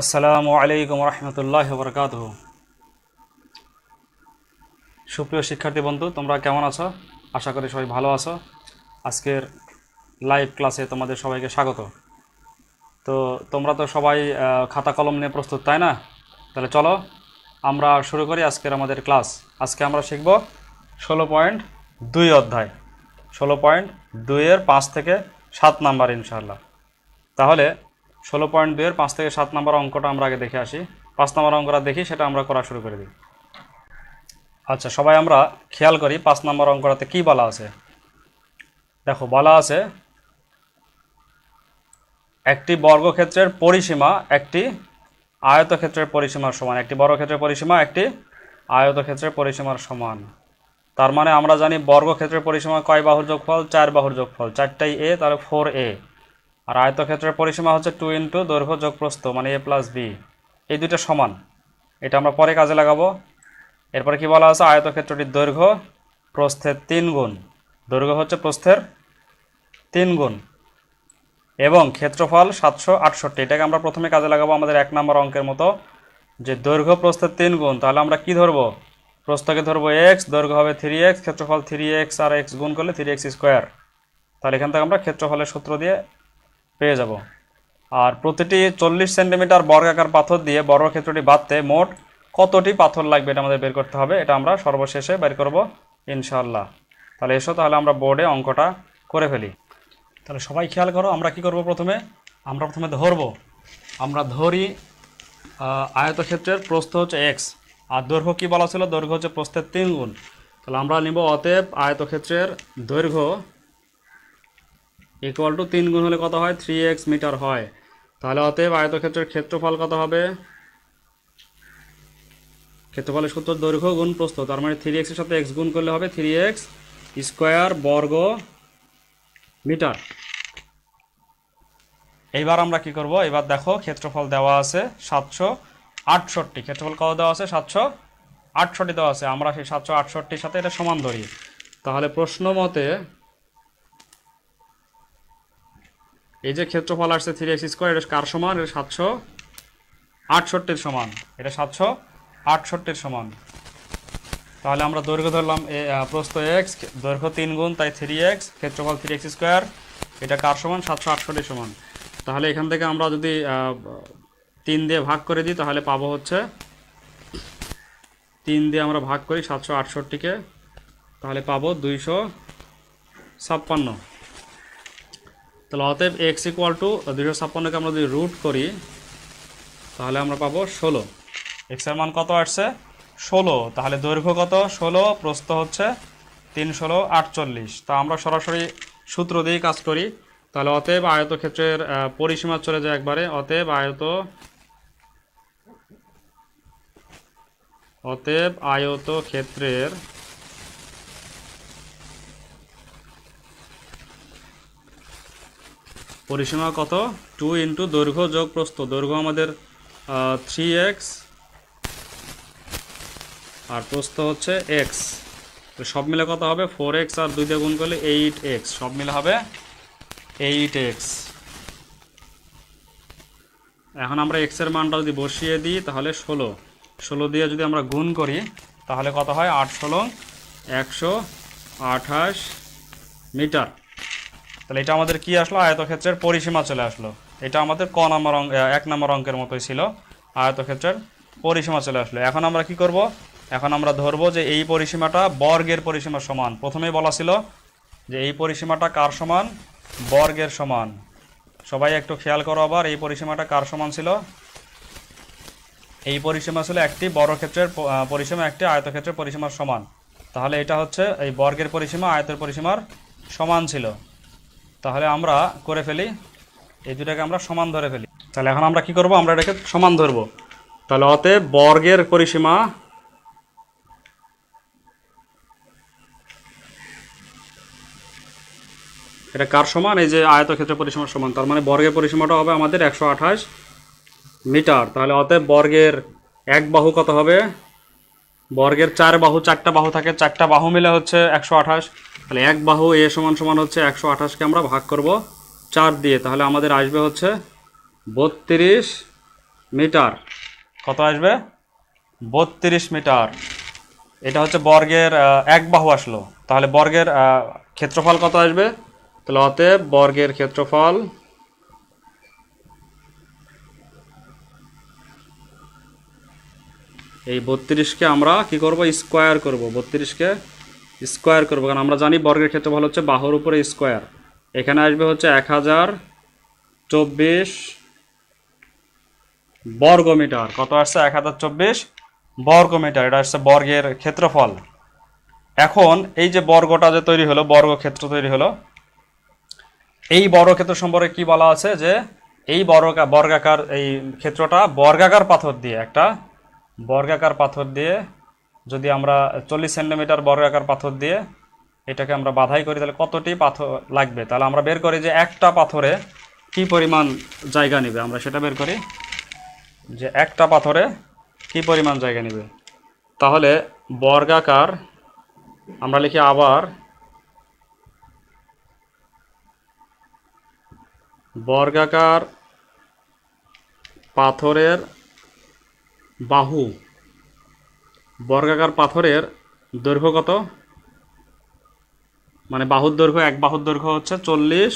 আসসালামু আলাইকুম রহমতুল্লাহ বরকাত সুপ্রিয় শিক্ষার্থী বন্ধু, তোমরা কেমন আছো? আশা করি সবাই ভালো আছো। আজকের লাইভ ক্লাসে তোমাদের সবাইকে স্বাগত। তো তোমরা তো সবাই খাতা কলম নিয়ে প্রস্তুত, তাই না? তাহলে চলো, আমরা শুরু করি আজকের আমাদের ক্লাস আজকে আমরা শিখব ষোলো পয়েন্ট দুই অধ্যায়। ষোলো পয়েন্ট দুইয়ের পাঁচ থেকে সাত নাম্বার, ইনশাআল্লাহ। তাহলে ষোলো পয়েন্ট দুইয়ের পাঁচ থেকে সাত নম্বর অঙ্কটা আমরা আগে দেখে আসি। পাঁচ নম্বর অঙ্কটা দেখি, সেটা আমরা করা শুরু করে দিই। আচ্ছা সবাই আমরা খেয়াল করি পাঁচ নম্বর অঙ্কটাতে কি বলা আছে। দেখো, বলা আছে, একটি বর্গক্ষেত্রের পরিসীমা একটি আয়তক্ষেত্রের পরিসীমার সমান। একটি বর্গক্ষেত্রের পরিসীমা একটি আয়তক্ষেত্রের পরিসীমার সমান। তার মানে আমরা জানি বর্গক্ষেত্রের পরিসীমা কয় বাহুর যোগফল? চার বাহুর যোগফল। চারটাই এ তাহলে ফোর এ আর আয়তক্ষেত্রের পরিসীমা হচ্ছে টু ইন্টু দৈর্ঘ্য যোগ প্রস্থ মানে এ প্লাস বি এই দুইটা সমান। এটা আমরা পরে কাজে লাগাবো। এরপরে কি বলা আছে? আয়তক্ষেত্রটির দৈর্ঘ্য প্রস্থের তিন গুণ। দৈর্ঘ্য হচ্ছে প্রস্থের তিন গুণ। এবং ক্ষেত্রফল সাতশো আটষট্টি। এটাকে আমরা প্রথমে কাজে লাগাবো আমাদের এক নম্বর অঙ্কের মতো। যে দৈর্ঘ্য প্রস্থের তিন গুণ, তাহলে আমরা কি ধরবো? প্রস্থকে ধরবো এক্স দৈর্ঘ্য হবে থ্রি এক্স ক্ষেত্রফল থ্রি এক্স আর এক্স গুণ করলে থ্রি এক্স স্কোয়ার তাহলে এখান থেকে আমরা ক্ষেত্রফলের সূত্র দিয়ে পেয়ে যাব। আর প্রতিটি চল্লিশ সেন্টিমিটার বর্গাকার পাথর দিয়ে বর্গক্ষেত্রটি বাঁধতে মোট কতটি পাথর লাগবে এটা আমাদের বের করতে হবে? এটা আমরা সর্বশেষে বের করব ইনশাল্লাহ তাহলে এসো, তাহলে আমরা বোর্ডে অঙ্কটা করে ফেলি। তাহলে সবাই খেয়াল করো, আমরা কি করব প্রথমে? আমরা প্রথমে ধরব। আমরা ধরি আয়তক্ষেত্রের প্রস্থ হচ্ছে এক্স আর দৈর্ঘ্য কী বলা ছিল? দৈর্ঘ্য হচ্ছে প্রস্থের তিন গুণ তাহলে আমরা নিব অতএব আয়তক্ষেত্রের দৈর্ঘ্য ইকুয়াল টু তিন গুণ হলে কত হয়? থ্রি এক্স মিটার হয়। তাহলে অতএব আয়তক্ষেত্রের ক্ষেত্রফল কত হবে? ক্ষেত্রফলের সূত্র দৈর্ঘ্য গুণ প্রস্থ, তার মানে থ্রি এক্সের সাথে এক্স গুণ করলে হবে থ্রি এক্স স্কোয়ার বর্গ মিটার। এইবার আমরা কি করব? এবার দেখো, ক্ষেত্রফল দেওয়া আছে সাতশো আটষট্টি। ক্ষেত্রফল কত দেওয়া আছে? সাতশো আটষট্টি দেওয়া আছে। আমরা সেই সাতশো আটষট্টির সাথে এটা সমান ধরি। তাহলে প্রশ্ন মতে এই যে ক্ষেত্রফল আসছে থ্রি এক্স স্কোয়ার এটা কার সমান? এটা সাতশো আটষট্টির সমান। এটা সাতশো আটষট্টির সমান। তাহলে আমরা দৈর্ঘ্য ধরলাম প্রস্থ এক্স দৈর্ঘ্য তিন গুণ, তাই থ্রি এক্স ক্ষেত্রফল থ্রি এক্স স্কোয়ার এটা কার সমান? সাতশো আটষট্টির সমান। তাহলে এখান থেকে আমরা যদি তিন দিয়ে ভাগ করে দিই, তাহলে পাবো হচ্ছে, তিন দিয়ে আমরা ভাগ করি সাতশো আটষট্টিকে, তাহলে পাবো দুইশো ছাপ্পান্ন। তাহলে অতএব এক্স ইকুয়াল টু দুশো ছাপ্পান্নকে আমরা যদি রুট করি তাহলে আমরা পাবো ষোলো। এক্সের মান কত আসছে? ষোলো। তাহলে দৈর্ঘ্য কত? ষোলো প্রস্থ হচ্ছে তিন ষোলো আটচল্লিশ। তা আমরা সরাসরি সূত্র দিয়েই কাজ করি। তাহলে অতএব আয়তক্ষেত্রের আহ, পরিসীমা চলে যায় একবারে। অতএব আয়ত অতএব আয়ত পরিসীমা কত? টু ইন্টু দৈর্ঘ্য যোগ প্রস্থ। দৈর্ঘ্য আমাদের থ্রি এক্স আর প্রস্থ হচ্ছে এক্স তো সব মিলে কত হবে? ফোর এক্স আর দুই দিয়ে গুণ করলে এইট এক্স সব মিলে হবে এইট এক্স এখন আমরা এক্সের মানটা যদি বসিয়ে দিই, তাহলে ষোলো। ষোলো দিয়ে যদি আমরা গুণ করি, তাহলে কত হয়? আট ষোলো। একশো আঠাশ মিটার। তাহলে এটা আমাদের কি আসলো? আয়তক্ষেত্রের পরিসীমা চলে আসলো। এটা আমাদের ক নম্বর অঙ্ক এক নম্বর অঙ্কের মতোই ছিল। আয়তক্ষেত্রের পরিসীমা চলে আসলো। এখন আমরা কি করব? এখন আমরা ধরবো যে এই পরিসীমাটা বর্গের পরিসীমা সমান। প্রথমেই বলা ছিল যে এই পরিসীমাটা কার সমান? বর্গের সমান। সবাই একটু খেয়াল করো আবার এই পরিসীমাটা কার সমান ছিল? এই পরিসীমা ছিল একটি বর্গক্ষেত্রের প- আহ, পরিসীমা একটি আয়তক্ষেত্রের পরিসীমার সমান। তাহলে এটা হচ্ছে এই বর্গের পরিসীমা আয়তের পরিসীমার সমান ছিল। তাহলে আমরা করে ফেলি। এই দুটাকে আমরা সমান ধরে ফেলি। তাহলে এখন আমরা কি করব? আমরা এটাকে সমান ধরব। তাহলে অতএব বর্গের পরিসীমা এটা কার সমান? এই যে আয়তক্ষেত্রের পরিসীমার সমান। তার মানে বর্গের পরিসীমাটা হবে আমাদের একশো আঠাশ মিটার। তাহলে অতএব বর্গের এক বাহু কত হবে? বর্গের চার বাহু, চারটা বাহু থাকে, চারটা বাহু মিলে হচ্ছে একশো আঠাশ। তাহলে এক বাহু এ সমান সমান হচ্ছে একশো আঠাশকে আমরা ভাগ করব চার দিয়ে। তাহলে আমাদের আসবে হচ্ছে বত্রিশ মিটার। কত আসবে? বত্রিশ মিটার। এটা হচ্ছে বর্গের এক বাহু আসলো। তাহলে বর্গের ক্ষেত্রফল কত আসবে? তাহলে অতএব বর্গের ক্ষেত্রফল এই বত্রিশকে আমরা কি করব? স্কোয়ার করব। বত্রিশকে স্কোয়ার করব। কারণ আমরা জানি বর্গের ক্ষেত্রফল হচ্ছে বাহুর উপরে স্কোয়ার। এখানে আসবে হচ্ছে এক হাজার চব্বিশ বর্গমিটার। কত আসছে? এক হাজার চব্বিশ বর্গমিটার। এটা আসছে বর্গের ক্ষেত্রফল। এখন এই যে বর্গটা যে তৈরি হলো বর্গক্ষেত্র তৈরি হলো, এই বর্গক্ষেত্র সম্পর্কে কি বলা আছে? যে এই বর্গা, বর্গাকার এই ক্ষেত্রটা বর্গাকার পাথর দিয়ে একটা বর্গাকার পাথর দিয়ে যদি আমরা চল্লিশ সেন্টিমিটার বর্গাকার পাথর দিয়ে এটাকে আমরা বাধাই করি, তাহলে কতটি পাথর লাগবে? তাহলে আমরা বের করি যে একটা পাথরে কি পরিমাণ জায়গা নেবে? আমরা সেটা বের করি যে একটা পাথরে কি পরিমাণ জায়গা নেবে? তাহলে বর্গাকার, আমরা লিখি আবার, বর্গাকার পাথরের বাহু, বর্গাকার পাথরের দৈর্ঘ্য কত? মানে বাহুর দৈর্ঘ্য, এক বাহুর দৈর্ঘ্য হচ্ছে চল্লিশ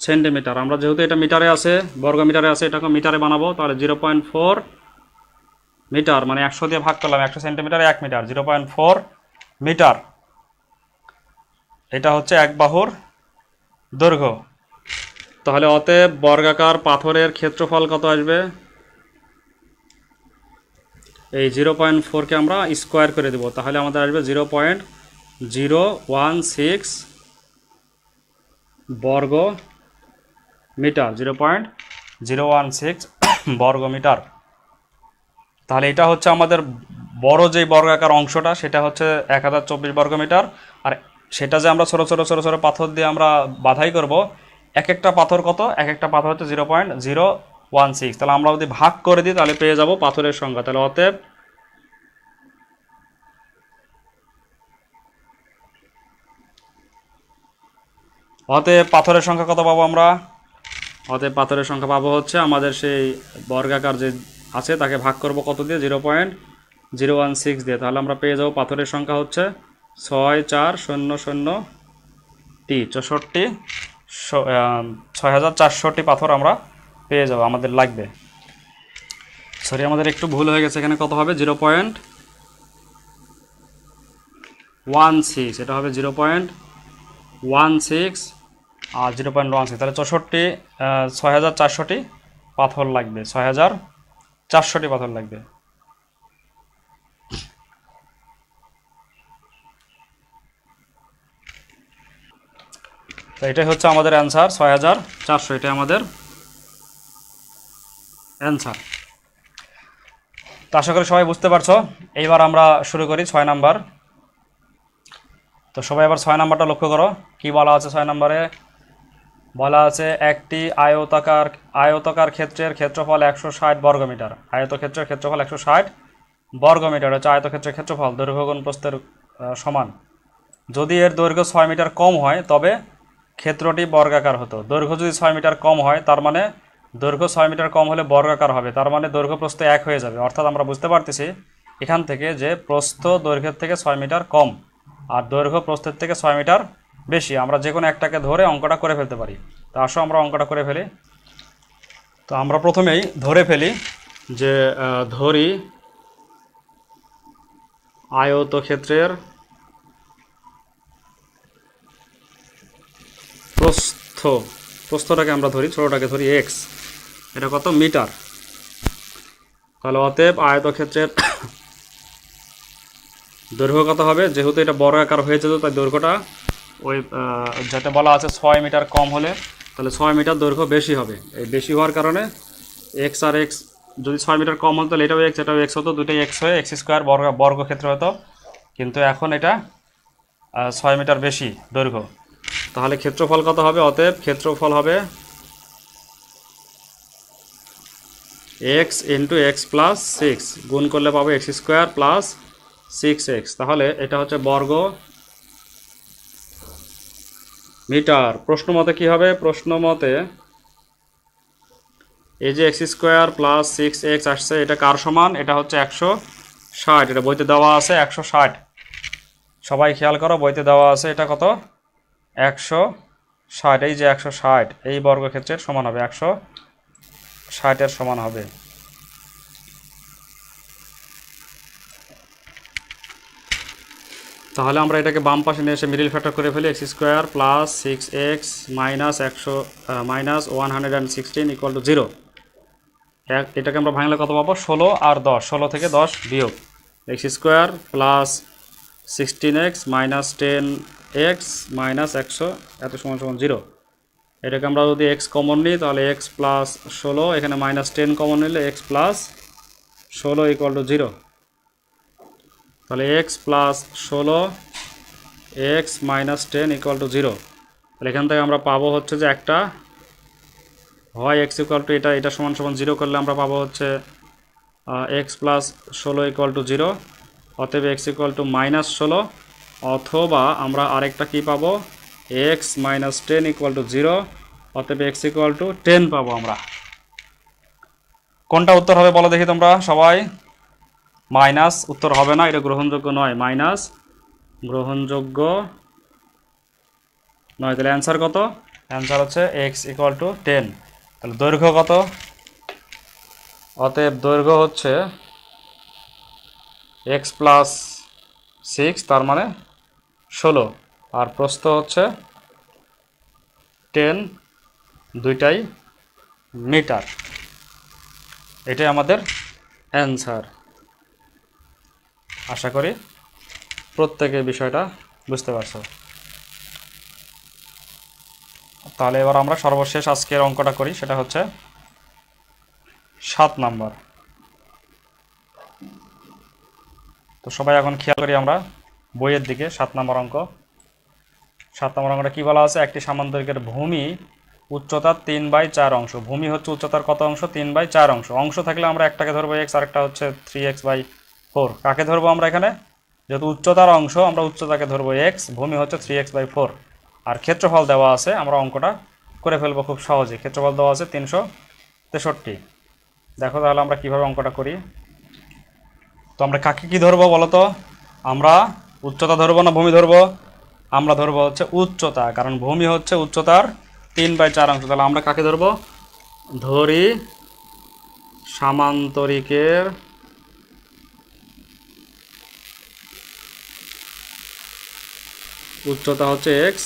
সেন্টিমিটার। আমরা যেহেতু এটা মিটারে আছে বর্গ মিটারে আছে, এটাকে মিটারে বানাবো, তাহলে জিরো পয়েন্ট ফোর মিটার মানে একশো দিয়ে ভাগ করলাম, একশো সেন্টিমিটার, এক metre, zero point four metre. এটা হচ্ছে এক বাহুর দৈর্ঘ্য। তাহলে অতএব বর্গাকার পাথরের ক্ষেত্রফল কত আসবে? এই জিরো পয়েন্ট ফোরকে আমরা স্কোয়ার করে দেবো। তাহলে আমাদের আসবে zero point zero one six বর্গ metre zero point zero one six বর্গ মিটার তাহলে এটা হচ্ছে আমাদের বড় যে বর্গাকার অংশটা, সেটা হচ্ছে এক হাজার চব্বিশ বর্গ মিটার আর সেটা যে আমরা ছোটো ছোটো ছোটো ছোটো পাথর দিয়ে আমরা বাধাই করব এক একটা পাথর কত? এক একটা পাথর হচ্ছে zero point zero one six তাহলে আমরা যদি ভাগ করে দিই, তাহলে পেয়ে যাব পাথরের সংখ্যা। তাহলে অতএব অতএব পাথরের সংখ্যা কত পাবো আমরা? অতএব পাথরের সংখ্যা পাবো হচ্ছে আমাদের সেই বর্গাকার যে আছে, তাকে ভাগ করব কত দিয়ে? Zero point zero one six দিয়ে। তাহলে আমরা পেয়ে যাব পাথরের সংখ্যা হচ্ছে ছয় চার শূন্য শূন্য টি, চৌষট্টি। ছয় হাজার চারশোটি পাথর আমরা পেয়ে যাব, আমাদের লাগবে। সরি আমাদের একটু ভুল হয়ে গেছে, এখানে কত হবে? জিরো পয়েন্ট ওয়ান সিক্স, এটা হবে জিরো পয়েন্ট ওয়ান সিক্স আর জিরো পয়েন্ট ওয়ান সিক্স, তাহলে চৌষট্টি ছয় হাজার চারশোটি পাথর লাগবে ছয় হাজার চারশোটি পাথর লাগবে। তো এটাই হচ্ছে আমাদের অ্যান্সার ছয় হাজার চারশো এটাই আমাদের অ্যান্সার তো আশা করি সবাই বুঝতে পারছ। এইবার আমরা শুরু করি ছয় নাম্বার। তো সবাই এবার ছয় নাম্বারটা লক্ষ্য করো। কি বলা আছে ছয় নম্বরে? বলা আছে একটি আয়তাকার আয়তাকার ক্ষেত্রের ক্ষেত্রফল একশো ষাট বর্গমিটার। আয়তক্ষেত্রের ক্ষেত্রফল একশো ষাট বর্গমিটার হচ্ছে আয়তক্ষেত্রের ক্ষেত্রফল দৈর্ঘ্য গুণ প্রস্থের আহ, সমান। যদি এর দৈর্ঘ্য ছয় মিটার কম হয় তবে ক্ষেত্রটি বর্গাকার হতো। দৈর্ঘ্য যদি ছয় মিটার কম হয়, তার মানে দৈর্ঘ্য ছয় মিটার কম হলে বর্গাকার হবে। তার মানে দৈর্ঘ্য প্রস্থ এক হয়ে যাবে। অর্থাৎ আমরা বুঝতে পারতেছি এখান থেকে যে প্রস্থ দৈর্ঘ্যের থেকে ছয় মিটার কম আর দৈর্ঘ্য প্রস্থের থেকে ছয় মিটার বেশি। আমরা যে কোনো একটাকে ধরে অঙ্কটা করে ফেলতে পারি। তো আসো আমরা অঙ্কটা করে ফেলি। তো আমরা প্রথমেই ধরে ফেলি যে ধরি আয়তক্ষেত্রের প্রস্থ প্রস্থটাকে আমরা ধরি, ছোটোটাকে ধরি এক্স এটা কত? মিটার। তাহলে অতএব আয়তক্ষেত্রের দৈর্ঘ্য কত হবে? যেহেতু এটা বড় আকার হয়ে যেত তাই দৈর্ঘ্যটা ওই যেটা বলা আছে ছয় মিটার কম হলে, তাহলে ছয় মিটার দৈর্ঘ্য বেশি হবে। এই বেশি হওয়ার কারণে এক্স আর এক্স যদি ছয় মিটার কম হতো, তাহলে এটাও এক্স এটাও এক্স হতো, দুটোই এক্স হয়ে এক্স স্কোয়ার বর্গ, বর্গক্ষেত্র হতো। কিন্তু এখন এটা ছয় মিটার বেশি দৈর্ঘ্য। তাহলে ক্ষেত্রফল কত হবে? অতএব ক্ষেত্রফল হবে x into x plus six গুণ করলে পাবো x square plus six x তাহলে এটা হচ্ছে বর্গ মিটার। প্রশ্ন মতে কী হবে? প্রশ্ন মতে এই যে x square plus six x আসছে, এটা কার সমান? এটা হচ্ছে একশো ষাট। এটা বইতে দেওয়া আছে একশো ষাট। সবাই খেয়াল করো, বইতে দেওয়া আছে এটা কত? একশো ষাট, এই যে একশো ষাট, এই বর্গক্ষেত্রের সমান হবে, একশো ষাটের সমান হবে। তাহলে আমরা এটাকে বাম পাশে নিয়ে এসে মিডিল ফ্যাক্টর করে ফেলি x square plus six x minus একশো minus one hundred and sixteen equal to zero এক, এটাকে আমরা ভাঙলে কত পাবো? ষোলো আর দশ, ষোলো থেকে দশ বিয়োগ। X square plus sixteen x minus ten x minus একশো এত সমান সমান জিরো এটাকে আমরা যদি এক্স কমন নিই, তাহলে এক্স প্লাস ষোলো, এখানে মাইনাস টেন কমন নিলে এক্স প্লাস ষোলো ইকুয়াল টু জিরো তাহলে এক্স প্লাস ষোলো x minus ten equal to zero তাহলে এখান থেকে আমরা পাবো হচ্ছে যে একটা। হয় এক্স ইকুয়াল টু এটা এটা সমান সমান জিরো করলে আমরা পাবো হচ্ছে এক্স প্লাস ষোলো ইকুয়াল টু জিরো অতএব এক্স ইকুয়াল টু মাইনাস ষোলো। অথবা আমরা আরেকটা কি পাবো? X minus ten equal to zero অতএব এক্স ইকুয়াল টু টেন পাবো আমরা। কোনটা উত্তর হবে বলো দেখি তোমরা সবাই? মাইনাস উত্তর হবে না, এটা গ্রহণযোগ্য নয়। মাইনাস গ্রহণযোগ্য নয়, তাহলে অ্যান্সার কত? অ্যান্সার হচ্ছে এক্স ইকুয়াল টু টেন তাহলে দৈর্ঘ্য কত? অতএব দৈর্ঘ্য হচ্ছে এক্স প্লাস সিক্স তার মানে ষোলো। আর প্রস্থ হচ্ছে টেন দুইটাই মিটার এটাই আমাদের অ্যান্সার আশা করি প্রত্যেকে বিষয়টা বুঝতে পারছ। তাহলে এবার আমরা সর্বশেষ আজকের অঙ্কটা করি, সেটা হচ্ছে সাত নাম্বার। তো সবাই এখন খেয়াল করি আমরা বইয়ের দিকে, সাত নম্বর অঙ্ক। সাত নম্বর অঙ্কটা কী বলা আছে? একটি সামান্তরিকের ভূমি, উচ্চতার তিন বাই চার অংশ। ভূমি হচ্ছে উচ্চতার কত অংশ? তিন বাই চার অংশ। অংশ থাকলে আমরা একটাকে ধরবো এক্স আরেকটা হচ্ছে থ্রি এক্স বাই ফোর কাকে ধরবো আমরা এখানে? যেহেতু উচ্চতার অংশ, আমরা উচ্চতাকে ধরবো এক্স ভূমি হচ্ছে থ্রি এক্স বাই ফোর আর ক্ষেত্রফল দেওয়া আছে, আমরা অঙ্কটা করে ফেলব খুব সহজে। ক্ষেত্রফল দেওয়া আছে তিনশো তেষট্টি। দেখো তাহলে আমরা কীভাবে অঙ্কটা করি? তো আমরা কাকে কি ধরবো বলো তো? আমরা উচ্চতা ধরবো না ভূমি ধরবো? আমরা ধরবো হচ্ছে উচ্চতা, কারণ ভূমি হচ্ছে উচ্চতার তিন বাই চার অংশ। তাহলে আমরা কাকে ধরবো? ধরি সামান্তরিকের উচ্চতা হচ্ছে এক্স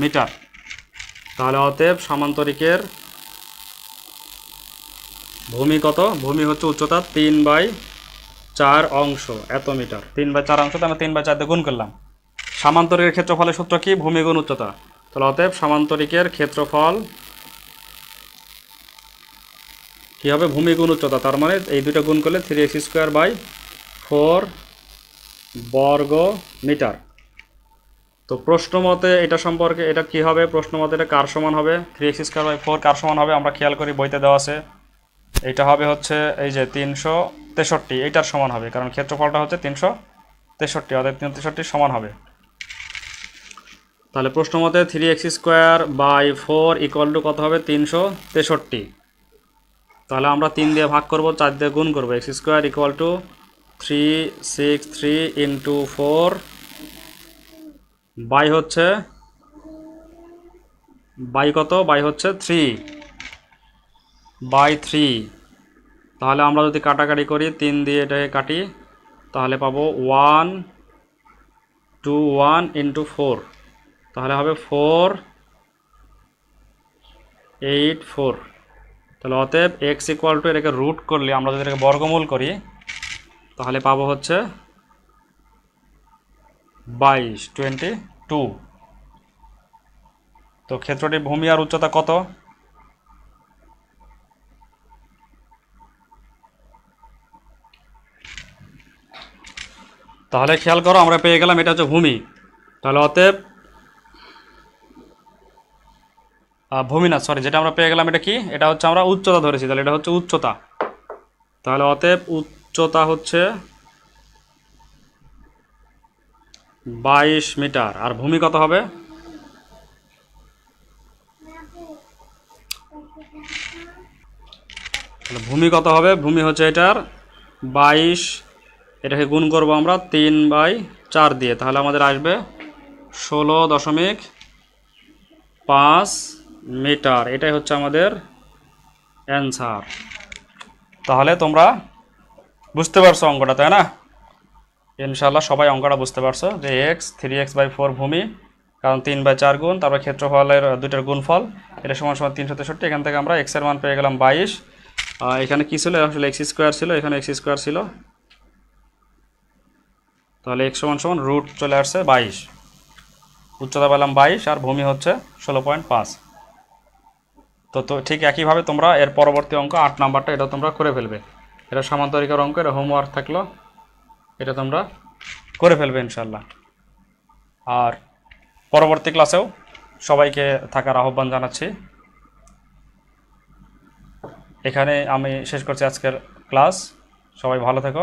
মিটার। তাহলে অতএব সামান্তরিকের ভূমি কত? ভূমি হচ্ছে উচ্চতা তিন বাই চার অংশ, এত মিটার। তিন বাই চার অংশ তো আমরা তিন বাই চার দিয়ে গুণ করলাম। সামান্তরিকের ক্ষেত্রফলের সূত্র কি? ভূমিগুণ উচ্চতা। তাহলে অতএব সামান্তরিকের ক্ষেত্রফল কী হবে? ভূমিগুণ উচ্চতা। তার মানে এই দুটো গুণ করলে three x square by four বর্গ মিটার। তো প্রশ্ন মতে এটা সম্পর্কে এটা কি হবে? প্রশ্ন মতে এটা কার সমান হবে? Three x square by four কার সমান হবে? আমরা খেয়াল করি বইতে দেওয়া আছে। এটা হবে হচ্ছে এই যে তিনশো তেষট্টি, এইটার সমান হবে, কারণ ক্ষেত্রফলটা হচ্ছে তিনশো তেষট্টি, অর্থাৎ তিন তেষট্টির সমান হবে। তাহলে প্রশ্ন মতে three x square by four equal to কত হবে? তিনশো তেষট্টি। তাহলে আমরা তিন দিয়ে ভাগ করব, চার দিয়ে গুণ করব x square equal to three six three into four by হচ্ছে বাই কত? বাই হচ্ছে থ্রি বাই থ্রি। তাহলে আমরা যদি কাটাকাটি করি, তিন দিয়ে এটাকে কাটি, তাহলে পাবো one two one into four. তাহলে হবে ফোর এইট ফোর। তাহলে অতএব এক্স ইকুয়াল টু এটাকে রুট করলে, আমরা যদি এটাকে বর্গমূল করি, তাহলে পাবো হচ্ছে বাইশ, টোয়েন্টি টু। তো ক্ষেত্রটির ভূমি আর উচ্চতা কত? তাহলে খেয়াল করো, আমরা পেয়ে গেলাম, এটা হচ্ছে ভূমি। তাহলে অতএব ভূমি না সরি যেটা আমরা পেয়ে গেলাম এটা কি? এটা হচ্ছে আমরা উচ্চতা ধরেছি, তাহলে এটা হচ্ছে উচ্চতা। তাহলে অতএব উচ্চতা হচ্ছে বাইশ মিটার। আর ভূমি কত হবে? ভূমি কত হবে? ভূমি হচ্ছে এটার বাইশ এটাকে গুণ করব আমরা তিন বাই চার দিয়ে। তাহলে আমাদের আসবে ষোলো দশমিক পাঁচ মিটার। এটাই হচ্ছে আমাদের অ্যান্সার। তাহলে তোমরা বুঝতে পারছ অঙ্কটা, তাই না? ইনশাল্লাহ সবাই অঙ্কটা বুঝতে পারছ যে x three x by four ভূমি, কারণ তিন বাই চার গুণ, তারপরে ক্ষেত্রফলের দুইটার গুণফল, এটা সমান সমান তিনশো তেষট্টি, এখান থেকে আমরা এক্সের মান পেয়ে গেলাম বাইশ। এখানে কী ছিল? আসলে এক্স স্কোয়ার ছিল, এখানে এক্স স্কোয়ার ছিল। তাহলে এক্স সমান সমান রুট চলে আসছে বাইশ। উচ্চতা পেলাম বাইশ আর ভূমি হচ্ছে ষোলো পয়েন্ট পাঁচ। তো তো ঠিক একইভাবে তোমরা এর পরবর্তী অঙ্ক আট নাম্বারটা এটা তোমরা করে ফেলবে। এটা সামান্তরিকের অঙ্ক, এটা হোমওয়ার্ক থাকল। এটা তোমরা করে ফেলবে ইনশাল্লাহ আর পরবর্তী ক্লাসেও সবাইকে থাকার আহ্বান জানাচ্ছি। এখানে আমি শেষ করছি আজকের ক্লাস সবাই ভালো থেকো।